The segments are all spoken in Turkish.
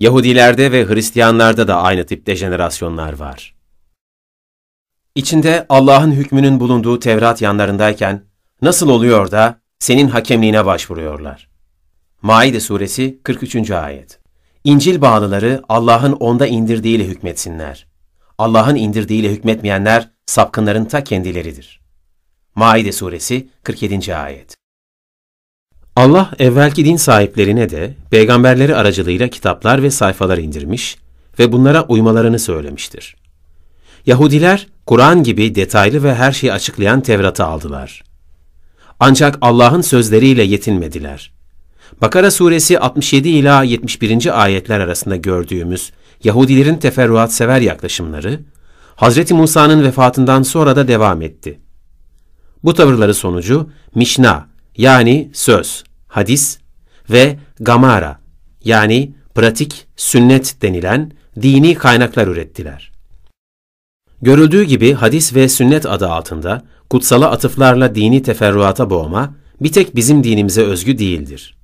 Yahudilerde ve Hristiyanlarda da aynı tip dejenerasyonlar var. İçinde Allah'ın hükmünün bulunduğu Tevrat yanlarındayken nasıl oluyor da senin hakemliğine başvuruyorlar? Maide suresi 43. ayet. İncil bağlıları Allah'ın onda indirdiğiyle hükmetsinler. Allah'ın indirdiğiyle hükmetmeyenler sapkınların ta kendileridir. Maide suresi 47. ayet. Allah evvelki din sahiplerine de peygamberleri aracılığıyla kitaplar ve sayfalar indirmiş ve bunlara uymalarını söylemiştir. Yahudiler Kur'an gibi detaylı ve her şeyi açıklayan Tevrat'ı aldılar. Ancak Allah'ın sözleriyle yetinmediler. Bakara suresi 67 ila 71. ayetler arasında gördüğümüz Yahudilerin teferruat sever yaklaşımları, Hz. Musa'nın vefatından sonra da devam etti. Bu tavırları sonucu Mişna yani söz, hadis ve Gamara yani pratik, sünnet denilen dini kaynaklar ürettiler. Görüldüğü gibi hadis ve sünnet adı altında kutsala atıflarla dini teferruata boğma bir tek bizim dinimize özgü değildir.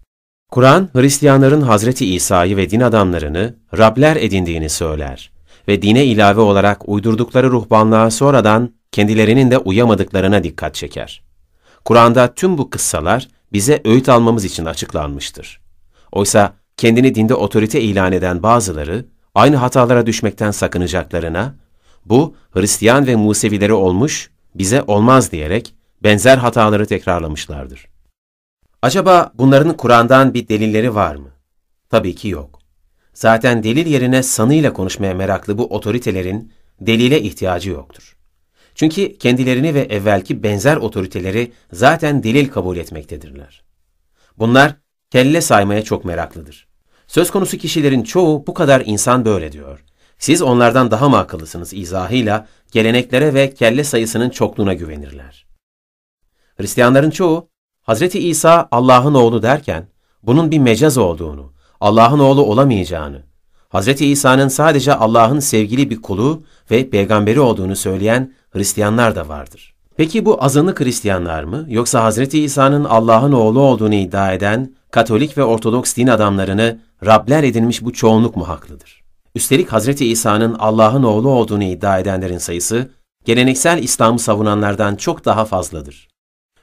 Kur'an, Hristiyanların Hazreti İsa'yı ve din adamlarını Rabler edindiğini söyler ve dine ilave olarak uydurdukları ruhbanlığa sonradan kendilerinin de uyamadıklarına dikkat çeker. Kur'an'da tüm bu kıssalar bize öğüt almamız için açıklanmıştır. Oysa kendini dinde otorite ilan eden bazıları aynı hatalara düşmekten sakınacaklarına, bu Hristiyan ve Musevileri olmuş, bize olmaz diyerek benzer hataları tekrarlamışlardır. Acaba bunların Kur'an'dan bir delilleri var mı? Tabii ki yok. Zaten delil yerine sanıyla konuşmaya meraklı bu otoritelerin delile ihtiyacı yoktur. Çünkü kendilerini ve evvelki benzer otoriteleri zaten delil kabul etmektedirler. Bunlar kelle saymaya çok meraklıdır. Söz konusu kişilerin çoğu bu kadar insan böyle diyor. Siz onlardan daha mı akıllısınız izahıyla geleneklere ve kelle sayısının çokluğuna güvenirler. Hristiyanların çoğu Hz. İsa Allah'ın oğlu derken bunun bir mecaz olduğunu, Allah'ın oğlu olamayacağını, Hz. İsa'nın sadece Allah'ın sevgili bir kulu ve peygamberi olduğunu söyleyen Hristiyanlar da vardır. Peki bu azınlık Hristiyanlar mı yoksa Hz. İsa'nın Allah'ın oğlu olduğunu iddia eden Katolik ve Ortodoks din adamlarını Rabler edinmiş bu çoğunluk mu haklıdır? Üstelik Hz. İsa'nın Allah'ın oğlu olduğunu iddia edenlerin sayısı geleneksel İslam'ı savunanlardan çok daha fazladır.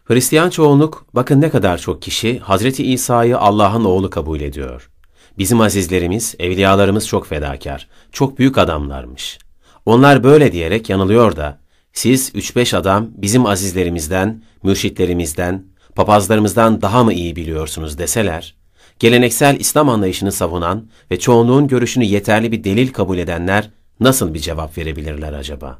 Hristiyan çoğunluk bakın ne kadar çok kişi Hazreti İsa'yı Allah'ın oğlu kabul ediyor. Bizim azizlerimiz, evliyalarımız çok fedakar, çok büyük adamlarmış. Onlar böyle diyerek yanılıyor da, siz 3-5 adam bizim azizlerimizden, mürşitlerimizden, papazlarımızdan daha mı iyi biliyorsunuz deseler, geleneksel İslam anlayışını savunan ve çoğunluğun görüşünü yeterli bir delil kabul edenler nasıl bir cevap verebilirler acaba?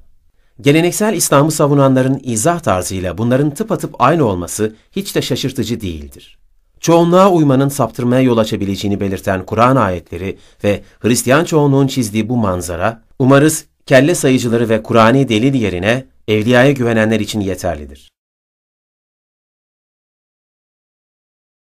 Geleneksel İslam'ı savunanların izah tarzıyla bunların tıpatıp aynı olması hiç de şaşırtıcı değildir. Çoğunluğa uymanın saptırmaya yol açabileceğini belirten Kur'an ayetleri ve Hristiyan çoğunluğun çizdiği bu manzara, umarız kelle sayıcıları ve Kur'ani delil yerine evliyaya güvenenler için yeterlidir.